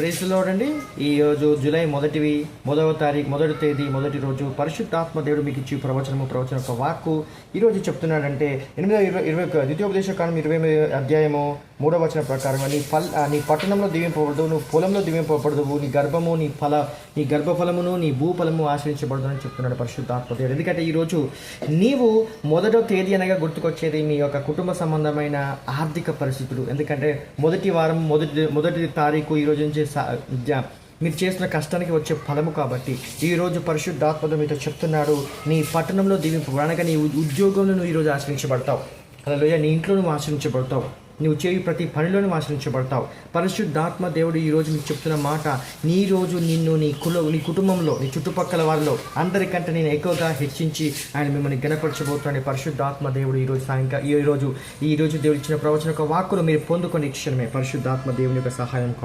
ప్రేసులో అండి. ఈ రోజు జూలై మొదటివి మొదవ తారీఖు మొదటి తేదీ మొదటి రోజు పరిశుద్ధాత్మ దేవుడు మీకు ఇచ్చి ప్రవచనము ప్రవచన యొక్క వాక్కు. ఈరోజు చెప్తున్నాడంటే ఎనిమిదో ఇరవై ఇరవై ఒక ద్వితీయోపదేశ కాలం ఇరవై అధ్యాయము మూడవ వచన ప్రకారం నీ ఫల్ నీ పట్టణంలో దీవింపబడదు నువ్వు పొలంలో దీవింపబడదు నీ గర్భము నీ ఫల నీ గర్భఫలమును నీ భూఫలము ఆశ్రయించబడదు అని చెప్తున్నాడు పరిశుద్ధాత్మ దేవుడు. ఎందుకంటే ఈరోజు నీవు మొదటో తేదీ అనగా గుర్తుకొచ్చేది మీ యొక్క కుటుంబ సంబంధమైన ఆర్థిక పరిస్థితులు. ఎందుకంటే మొదటి వారం మొదటి మొదటి తారీఖు ఈ రోజు నుంచి మీరు చేసిన కష్టానికి వచ్చే ఫలము కాబట్టి ఈ రోజు పరిశుద్ధాత్మతో మీతో చెప్తున్నాడు నీ పట్టణంలో దీవింపు అనగా నీ ఉద్యోగంలో నువ్వు ఈరోజు ఆశ్రయించబడతావు. అలా నీ ఇంట్లో నువ్వు ఆశ్రయించబడతావు. నువ్వు చేయి ప్రతి పనిలోనూ ఆశ్రయించబడతావు. పరిశుద్ధాత్మ దేవుడు ఈరోజు మీకు చెప్తున్న మాట నీ రోజు నిన్ను నీ కుల నీ కుటుంబంలో నీ చుట్టుపక్కల వారిలో అందరికంటే నేను ఎక్కువగా హెచ్చించి ఆయన మిమ్మల్ని గణపరచబోతున్నాను పరిశుద్ధాత్మ దేవుడు ఈ రోజు సాయంకాలం ఈరోజు ఈరోజు ఈ రోజు దేవుడు ఇచ్చిన ప్రవచన యొక్క వాక్కులు మీరు పొందుకొని క్షణమే పరిశుద్ధాత్మ దేవుని యొక్క సహాయం